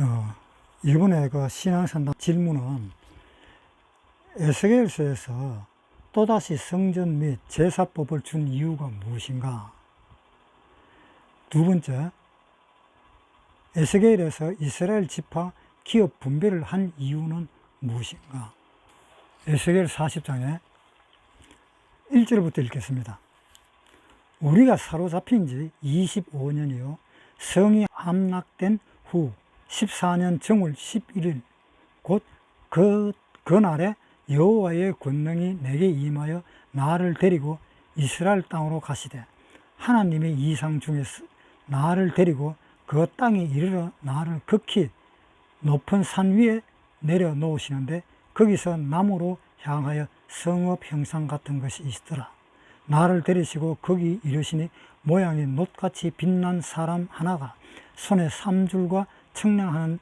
어, 이번에 그 신앙선당 질문은 에스겔서에서 또다시 성전 및 제사법을 준 이유가 무엇인가? 두 번째, 에스겔에서 이스라엘 지파 기업 분배를 한 이유는 무엇인가? 에스겔 40장에 1절부터 읽겠습니다. 우리가 사로잡힌 지 25년이요. 성이 함락된 후 14년 정월 11일 곧 그, 그날에 여호와의 권능이 내게 임하여 나를 데리고 이스라엘 땅으로 가시되 하나님의 이상 중에서 나를 데리고 그 땅에 이르러 나를 극히 높은 산 위에 내려 놓으시는데 거기서 나무로 향하여 성읍 형상 같은 것이 있더라. 나를 데리시고 거기 이르시니 모양이 놋같이 빛난 사람 하나가 손에 삼줄과 청량하는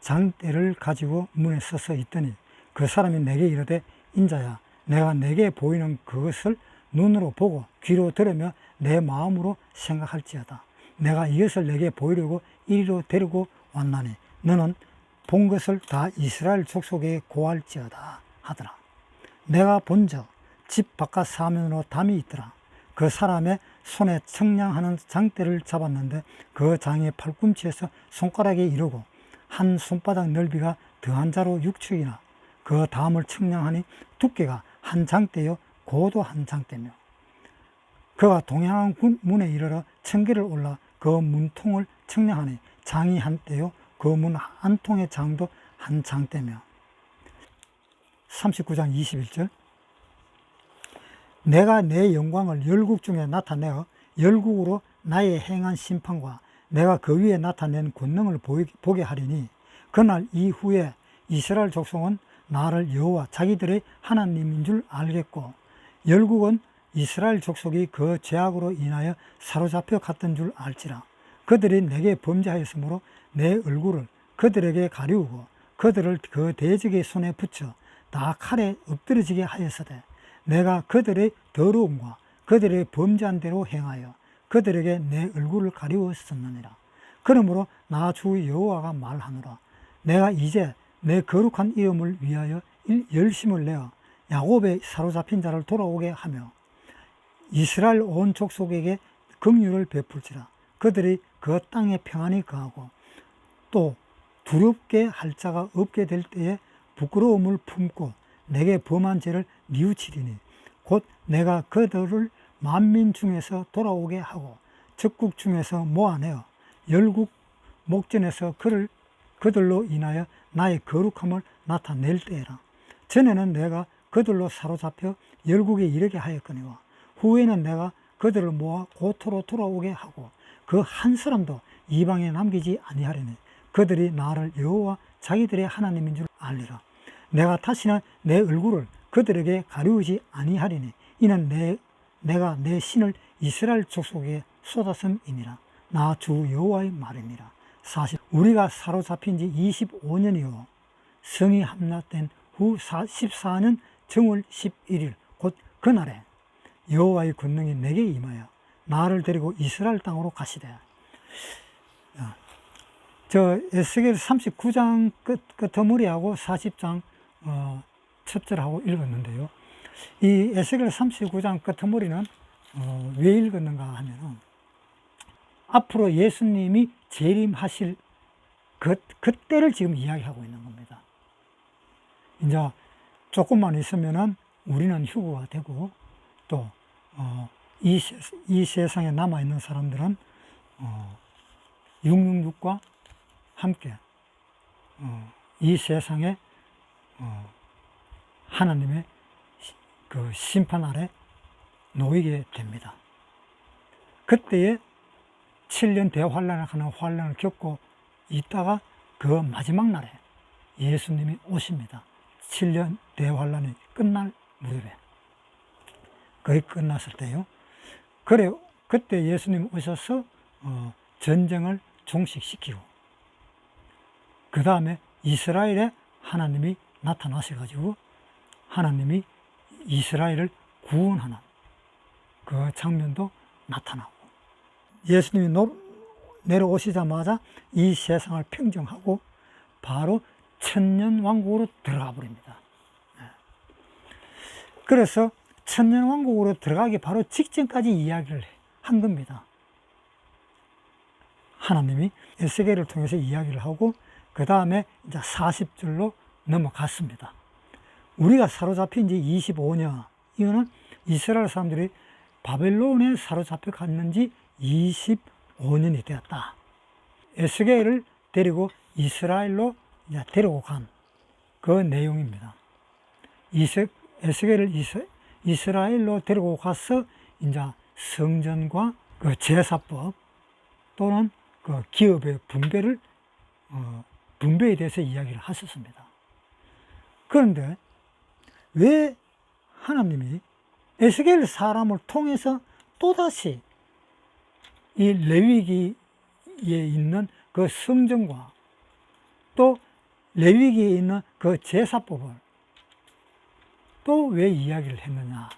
장대를 가지고 문에 서서 있더니 그 사람이 내게 이르되 인자야 내가 내게 보이는 그것을 눈으로 보고 귀로 들으며 내 마음으로 생각할지어다 내가 이것을 내게 보이려고 이리로 데리고 왔나니 너는 본 것을 다 이스라엘 족속에 고할지어다 하더라 내가 본적 집 바깥 사면으로 담이 있더라. 그 사람의 손에 청량하는 장대를 잡았는데 그 장의 팔꿈치에서 손가락에 이르고 한 손바닥 넓이가 더한 자로 육축이나 그 다음을 청량하니 두께가 한 장대요 고도 한 장대며. 그가 동양한 군 문에 이르러 청계를 올라 그 문통을 청량하니 장이 한 대요 그 문 한 통의 장도 한 장대며. 39장 21절 내가 내 영광을 열국 중에 나타내어 열국으로 나의 행한 심판과 내가 그 위에 나타낸 권능을 보게 하리니 그날 이후에 이스라엘 족속은 나를 여호와 자기들의 하나님인 줄 알겠고 열국은 이스라엘 족속이 그 죄악으로 인하여 사로잡혀 갔던 줄 알지라. 그들이 내게 범죄하였으므로 내 얼굴을 그들에게 가리우고 그들을 그 대적의 손에 붙여 다 칼에 엎드려지게 하였으되 내가 그들의 더러움과 그들의 범죄한 대로 행하여 그들에게 내 얼굴을 가리웠었느니라. 그러므로 나 주 여호와가 말하노라. 내가 이제 내 거룩한 이름을 위하여 열심을 내어 야곱의 사로잡힌 자를 돌아오게 하며 이스라엘 온 족속에게 긍휼을 베풀지라. 그들이 그 땅에 평안히 거하고 또 두렵게 할 자가 없게 될 때에 부끄러움을 품고 내게 범한 죄를 뉘우치리니 곧 내가 그들을 만민 중에서 돌아오게 하고 적국 중에서 모아내어 열국 목전에서 그를 그들로 인하여 나의 거룩함을 나타낼 때에라. 전에는 내가 그들로 사로잡혀 열국에 이르게 하였거니와 후에는 내가 그들을 모아 고토로 돌아오게 하고 그 한 사람도 이방에 남기지 아니하리니 그들이 나를 여호와 자기들의 하나님인 줄 알리라. 내가 다시는 내 얼굴을 그들에게 가리우지 아니하리니 이는 내, 내가 내 신을 이스라엘 족속에 쏟았음이니라. 나 주 여호와의 말이니라 사실 우리가 사로잡힌 지 25년이요. 성이 함락된 후 14년 정월 11일 곧 그날에 여호와의 권능이 내게 임하여 나를 데리고 이스라엘 땅으로 가시되. 저 에스겔 39장 끝, 끝머리하고 40장 어, 첫 절하고 읽었는데요. 이 에스겔 39장 끝머리는 어, 왜 읽었는가 하면은 앞으로 예수님이 재림하실 그, 그때를 지금 이야기하고 있는 겁니다. 이제 조금만 있으면은 우리는 휴거가 되고 또, 어, 이, 이 세상에 남아있는 사람들은, 어, 666과 함께, 어, 이 세상에 어, 하나님의 그 심판 아래 놓이게 됩니다. 그때에 7년 대환란을 하는 환란을 겪고 있다가 그 마지막 날에 예수님이 오십니다. 7년 대환란이 끝날 무렵에 거의 끝났을 때요. 그래 그때 예수님 오셔서 어, 전쟁을 종식시키고 그 다음에 이스라엘에 하나님이 나타나셔가지고 하나님이 이스라엘을 구원하는 그 장면도 나타나고 예수님이 내려오시자마자 이 세상을 평정하고 바로 천년 왕국으로 들어가 버립니다. 예. 그래서 천년 왕국으로 들어가기 바로 직전까지 이야기를 한 겁니다. 하나님이 에스겔을 통해서 이야기를 하고 그 다음에 이제 40절로 넘어갔습니다. 우리가 사로잡힌 지 25년 이거는 이스라엘 사람들이 바벨론에 사로잡혀 갔는지 25년이 되었다. 에스겔을 데리고 이스라엘로 데리고 간 그 내용입니다. 에스겔을 이스, 이스라엘로 데리고 가서 이제 성전과 그 제사법 또는 그 기업의 분배를 어, 분배에 대해서 이야기를 하셨습니다. 그런데 왜 하나님이 에스겔 사람을 통해서 또다시 이 레위기에 있는 그 성전과 또 레위기에 있는 그 제사법을 또 왜 이야기를 했느냐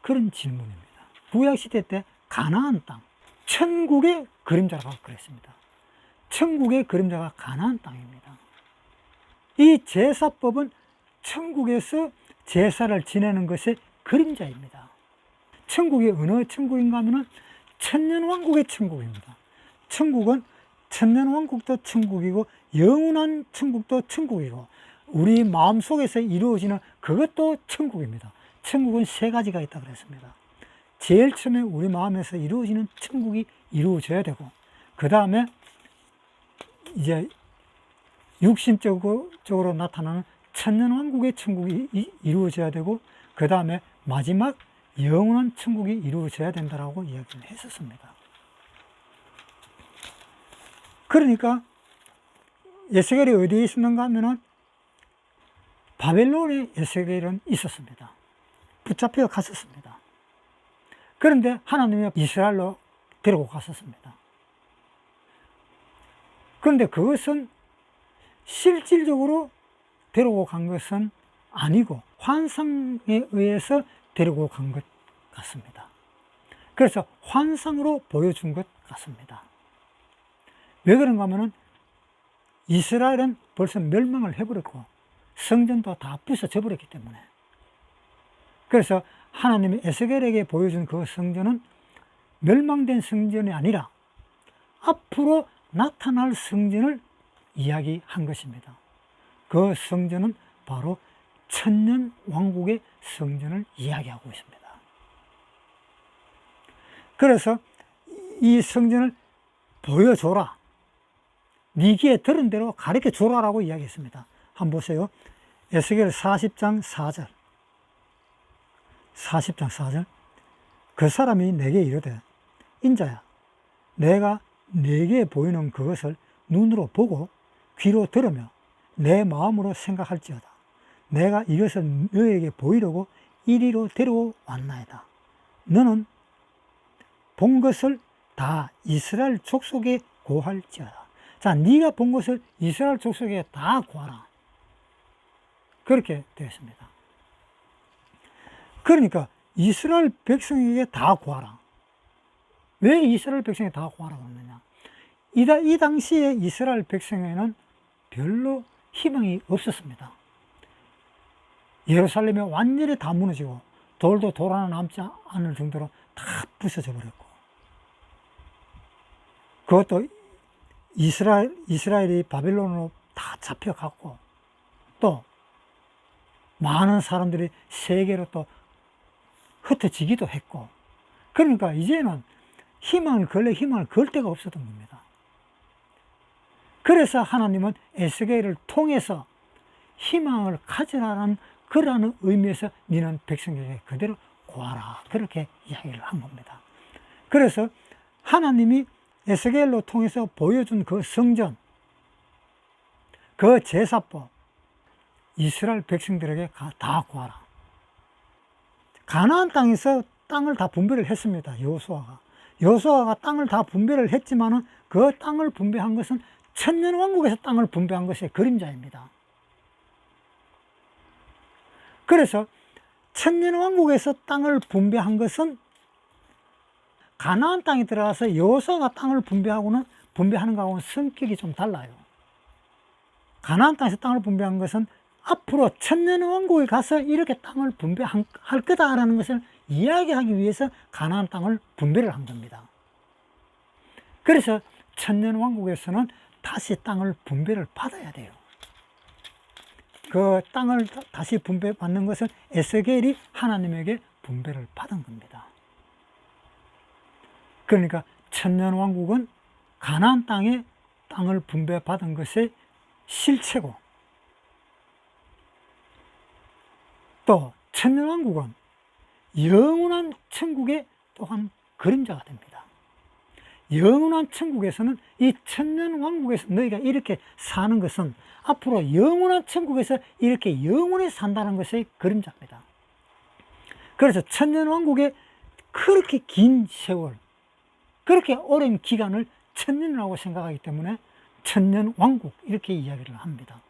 그런 질문입니다. 구약시대 때 가나안 땅, 천국의 그림자라고 그랬습니다. 천국의 그림자가 가나안 땅입니다. 이 제사법은 천국에서 제사를 지내는 것의 그림자입니다. 천국이 어느 천국인가 하면은 천년왕국의 천국입니다. 천국은 천년왕국도 천국이고 영원한 천국도 천국이고 우리 마음속에서 이루어지는 그것도 천국입니다. 천국은 세 가지가 있다 그랬습니다. 제일 처음에 우리 마음에서 이루어지는 천국이 이루어져야 되고 그 다음에 이제 육신적으로 적으로 나타나는 천년 왕국의 천국이 이- 이루어져야 되고 그 다음에 마지막 영원한 천국이 이루어져야 된다라고 이야기를 했었습니다. 그러니까 에스겔이 어디에 있었는가 하면은 바벨론에 에스겔은 있었습니다. 붙잡혀 갔었습니다. 그런데 하나님이 이스라엘로 데리고 갔었습니다. 그런데 그것은 실질적으로 데리고 간 것은 아니고 환상에 의해서 데리고 간 것 같습니다. 그래서 환상으로 보여준 것 같습니다. 왜 그런가 하면은 이스라엘은 벌써 멸망을 해버렸고 성전도 다 부서져 버렸기 때문에 그래서 하나님이 에스겔에게 보여준 그 성전은 멸망된 성전이 아니라 앞으로 나타날 성전을 이야기한 것입니다. 그 성전은 바로 천년 왕국의 성전을 이야기하고 있습니다. 그래서 이 성전을 보여줘라. 네 귀에 들은 대로 가르쳐 줘라라고 이야기했습니다. 한번 보세요. 에스겔 40장 4절. 40장 4절. 그 사람이 내게 이르되 인자야 내가 내게 보이는 그것을 눈으로 보고 귀로 들으며 내 마음으로 생각할지어다. 내가 이것을 너에게 보이려고 이리로 데리고 왔나이다. 너는 본 것을 다 이스라엘 족속에 고할지어다. 자, 네가 본 것을 이스라엘 족속에 다 고하라. 그렇게 되었습니다. 그러니까 이스라엘 백성에게 다 구하라. 왜 이스라엘 백성에 다? 이, 다- 이 당시에 이스라엘 백성에는 별로 희망이 없었습니다. 예루살렘이 완전히 다 무너지고 돌도 돌 하나 남지 않을 정도로 다 부서져 버렸고 그것도 이스라엘, 이스라엘이 바빌론으로 다 잡혀갔고 또 많은 사람들이 세계로 또 흩어지기도 했고 그러니까 이제는 희망을 걸래 희망을 걸 데가 없었던 겁니다. 그래서 하나님은 에스겔을 통해서 희망을 가지라는 그러한 의미에서 너는 백성에게 그대로 구하라 그렇게 이야기를 한 겁니다. 그래서 하나님이 에스겔로 통해서 보여준 그 성전, 그 제사법, 이스라엘 백성들에게 가- 다 구하라. 가나안 땅에서 땅을 다 분배를 했습니다. 여호수아가. 여호수아가 땅을 다 분배를 했지만 은 그 땅을 분배한 것은 천년 왕국에서 땅을 분배한 것의 그림자입니다. 그래서 천년 왕국에서 땅을 분배한 것은 가나안 땅에 들어가서 여호수아가 땅을 분배하고는 분배하는 거하고는 성격이 좀 달라요. 가나안 땅에서 땅을 분배한 것은 앞으로 천년 왕국에 가서 이렇게 땅을 분배할 거다라는 것을 이야기하기 위해서 가나안 땅을 분배를 한 겁니다. 그래서 천년 왕국에서는 다시 땅을 분배를 받아야 돼요. 그 땅을 다- 다시 분배받는 것은 에스겔이 하나님에게 분배를 받은 겁니다. 그러니까 천년 왕국은 가나안 땅에 땅을 분배받은 것의 실체고 또 천년 왕국은 영원한 천국의 또한 그림자가 됩니다. 영원한 천국에서는 이 천년 왕국에서 너희가 이렇게 사는 것은 앞으로 영원한 천국에서 이렇게 영원히 산다는 것의 그림자입니다. 그래서 천년 왕국의 그렇게 긴 세월, 그렇게 오랜 기간을 천년이라고 생각하기 때문에 천년 왕국 이렇게 이야기를 합니다.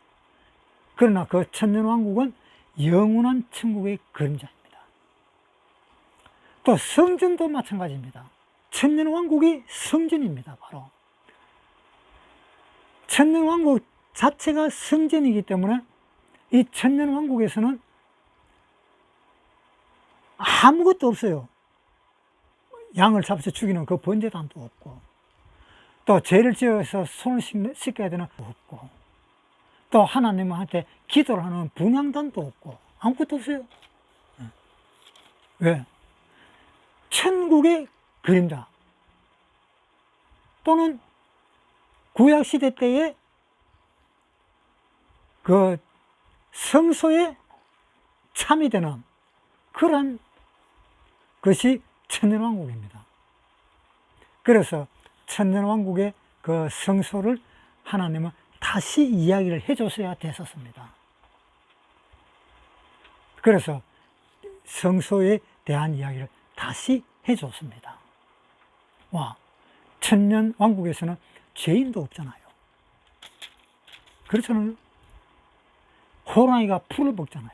그러나 그 천년 왕국은 영원한 천국의 그림자입니다. 또 성전도 마찬가지입니다. 천년 왕국이 성전입니다. 바로 천년 왕국 자체가 성전이기 때문에 이 천년 왕국에서는 아무것도 없어요. 양을 잡아서 죽이는 그 번제단도 없고 또 죄를 지어서 손을 씻- 씻겨야 되는 없고 또 하나님한테 기도를 하는 분향단도 없고 아무것도 없어요. 예. 왜? 천국의 그림자 또는 구약 시대 때의 그 성소에 참이 되는 그런 것이 천년왕국입니다. 그래서 천년왕국의 그 성소를 하나님은 다시 이야기를 해줬어야 됐었습니다. 그래서 성소에 대한 이야기를 다시 해줬습니다. 와, 천년 왕국에서는 죄인도 없잖아요. 그렇잖아요. 호랑이가 풀을 먹잖아요.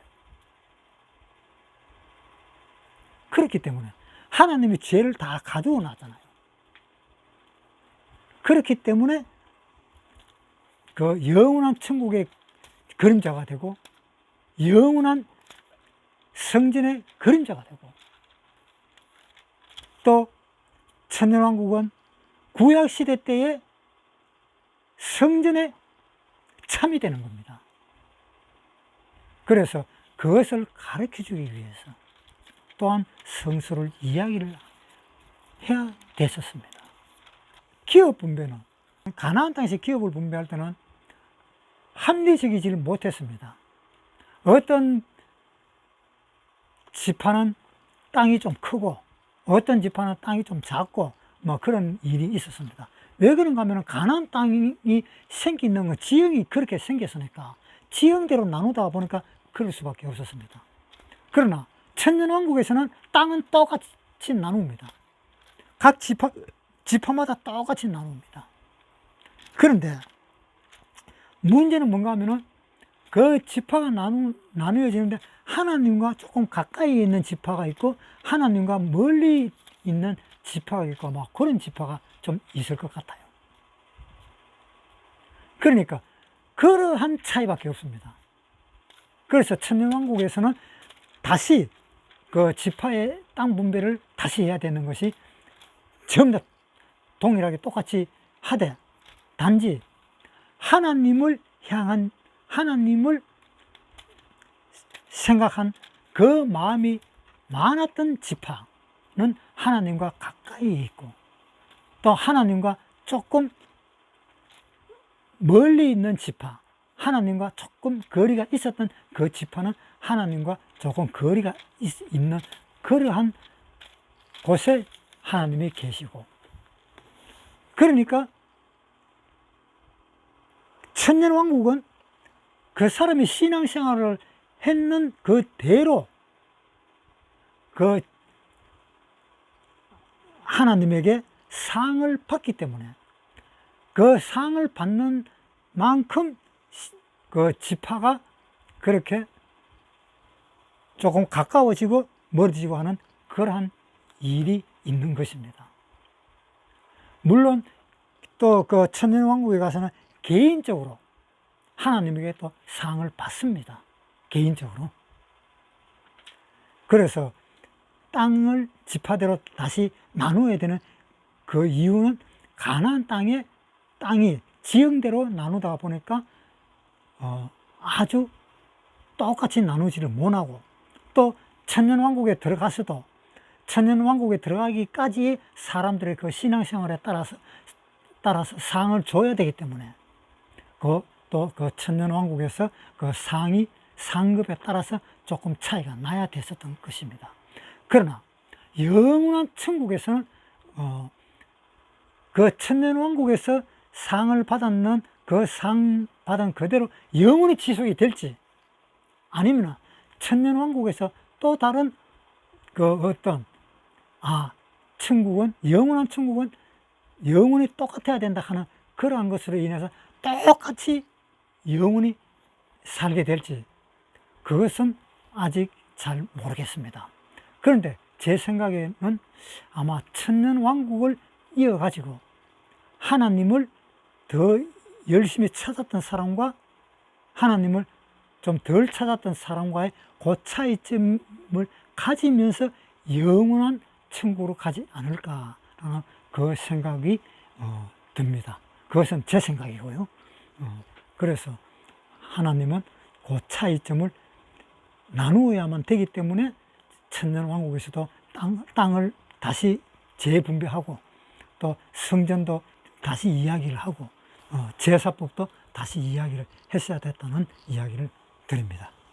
그렇기 때문에 하나님이 죄를 다 가지고 놨잖아요. 그렇기 때문에 그 영원한 천국의 그림자가 되고 영원한 성전의 그림자가 되고 또 천년왕국은 구약시대 때의 성전의 참이 되는 겁니다. 그래서 그것을 가르쳐 주기 위해서 또한 성서를 이야기를 해야 됐었습니다. 기업 분배는 가나안 땅에서 기업을 분배할 때는 합리적이지를 못했습니다. 어떤 지파는 땅이 좀 크고 어떤 지파는 땅이 좀 작고 뭐 그런 일이 있었습니다. 왜 그런가 하면 가나안 땅이 생기는 건 지형이 그렇게 생겼으니까 지형대로 나누다 보니까 그럴 수밖에 없었습니다. 그러나 천년왕국에서는 땅은 똑같이 나눕니다. 각 지파, 지파마다 똑같이 나눕니다. 그런데 문제는 뭔가 하면은 그 지파가 나누, 나누어지는데 하나님과 조금 가까이 있는 지파가 있고 하나님과 멀리 있는 지파가 있고 막 그런 지파가 좀 있을 것 같아요. 그러니까 그러한 차이밖에 없습니다. 그래서 천년왕국에서는 다시 그 지파의 땅 분배를 다시 해야 되는 것이 전부 다 동일하게 똑같이 하되 단지 하나님을 향한 하나님을 생각한 그 마음이 많았던 지파는 하나님과 가까이 있고 또 하나님과 조금 멀리 있는 지파, 하나님과 조금 거리가 있었던 그 지파는 하나님과 조금 거리가 있, 는 그러한 곳에 하나님이 계시고 그러니까 천년왕국은 그 사람이 신앙생활을 했는 그대로 그 하나님에게 상을 받기 때문에 그 상을 받는 만큼 그 지파가 그렇게 조금 가까워지고 멀어지고 하는 그러한 일이 있는 것입니다. 물론 또 그 천년왕국에 가서는 개인적으로 하나님에게 또 상을 받습니다. 개인적으로. 그래서 땅을 지파대로 다시 나누어야 되는 그 이유는 가나안 땅에 땅이 지형대로 나누다가 보니까 어, 아주 똑같이 나누지를 못하고 또 천년왕국에 들어가서도 천년왕국에 들어가기까지 사람들의 그 신앙생활에 따라서 따라서 상을 줘야 되기 때문에 그또그 천년왕국에서 그 상이 상급에 따라서 조금 차이가 나야 됐었던 것입니다. 그러나 영원한 천국에서는 어, 그 천년 왕국에서 상을 받았는 그 상 받은 그대로 영원히 지속이 될지 아니면 천년 왕국에서 또 다른 그 어떤 아 천국은 영원한 천국은 영원히 똑같아야 된다 하는 그러한 것으로 인해서 똑같이 영원히 살게 될지 그것은 아직 잘 모르겠습니다. 그런데 제 생각에는 아마 천년 왕국을 이어가지고 하나님을 더 열심히 찾았던 사람과 하나님을 좀 덜 찾았던 사람과의 그 차이점을 가지면서 영원한 천국으로 가지 않을까라는 그 생각이 어, 듭니다. 그것은 제 생각이고요. 어, 그래서 하나님은 그 차이점을 나누어야만 되기 때문에 천년 왕국에서도 땅, 땅을 다시 재분배하고 또 성전도 다시 이야기를 하고 어, 제사법도 다시 이야기를 했어야 됐다는 이야기를 드립니다.